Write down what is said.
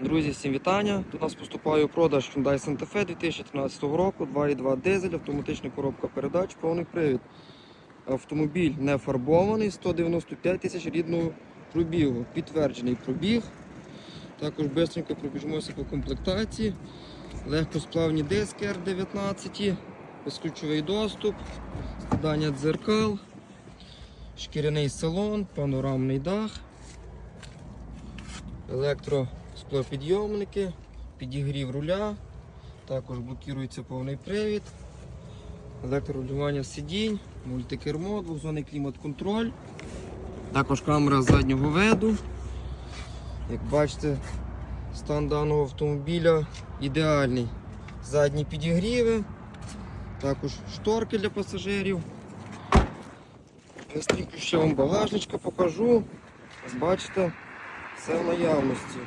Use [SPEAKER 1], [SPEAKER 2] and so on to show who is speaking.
[SPEAKER 1] Друзі, всім вітання. До нас поступає продаж Hyundai Santa Fe 2013 року, 2.2 дизель, автоматична коробка передач, повний привід. Автомобіль не фарбований, 195 тисяч рідного пробігу. Підтверджений пробіг. Також швидко пробіжмося по комплектації. Легкосплавні диски R19, безключовий доступ, складання дзеркал, шкіряний салон, панорамний дах електросклопідйомники, підігрів руля, також блокується повний привід, електрорегулювання сидінь, мультикермо, двохзонний клімат-контроль, також камера заднього виду. Як бачите, стан даного автомобіля ідеальний. Задні підігріви, також шторки для пасажирів. Быстренько ще вам багажничка покажу. Бачите, все в наявності.